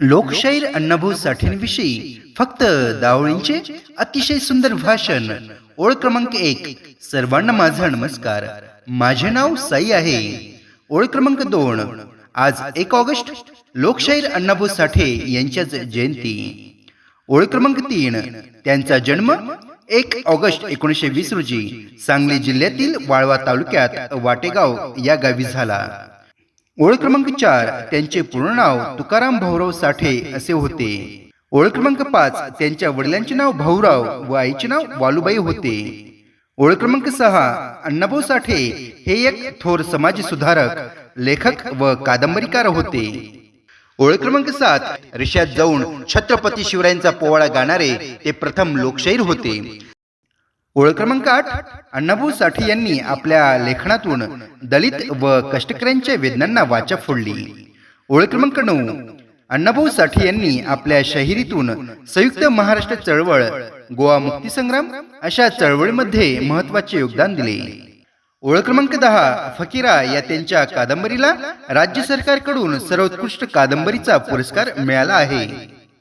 लोकशाहीर अण्णाभाऊ साठेंविषयी फक्त दावळींचे अतिशय सुंदर भाषण. ओळ क्रमांक एक सर्वांना माझा नमस्कार. माझे नाव साई आहे. ओळ क्रमांक दोन आज एक ऑगस्ट लोकशाहीर अण्णाभाऊ साठे यांच्याच जयंती. ओळ क्रमांक तीन त्यांचा जन्म एक ऑगस्ट एकोणीसशे वीस रोजी सांगली जिल्ह्यातील वाळवा तालुक्यात वाटेगाव या गावी झाला. ओळ क्रमांक चार त्यांचे पूर्ण नाव तुकाराम भाऊराव साठे असे होते. ओळ क्रमांक पाच त्यांच्या वडिलांचे नाव भाऊराव व आईचे नाव वालुबाई होते. ओळ क्रमांक सहा अण्णाभाऊ साठे हे एक थोर समाज सुधारक लेखक व कादंबरीकार होते. ओळ क्रमांक सात रिषात जाऊन छत्रपती शिवरायांचा पोवाडा गाणारे ते प्रथम लोकशाहीर होते. ओळ क्रमांक आठ अण्णाभाऊ साठे यांनी आपल्या लेखनातून दलित व कष्टकऱ्यांच्या वेदनांना वाचा फोडली. ओळ क्रमांक नऊ अण्णाभाऊ साठे यांनी आपल्या शाहिरीतून संयुक्त महाराष्ट्र चळवळ गोवा मुक्तीसंग्राम अशा चळवळीमध्ये महत्त्वाचे योगदान दिले. ओळख क्रमांक दहा फकीरा या त्यांच्या कादंबरीला राज्य सरकारकडून सर्वोत्कृष्ट कादंबरीचा पुरस्कार मिळाला आहे.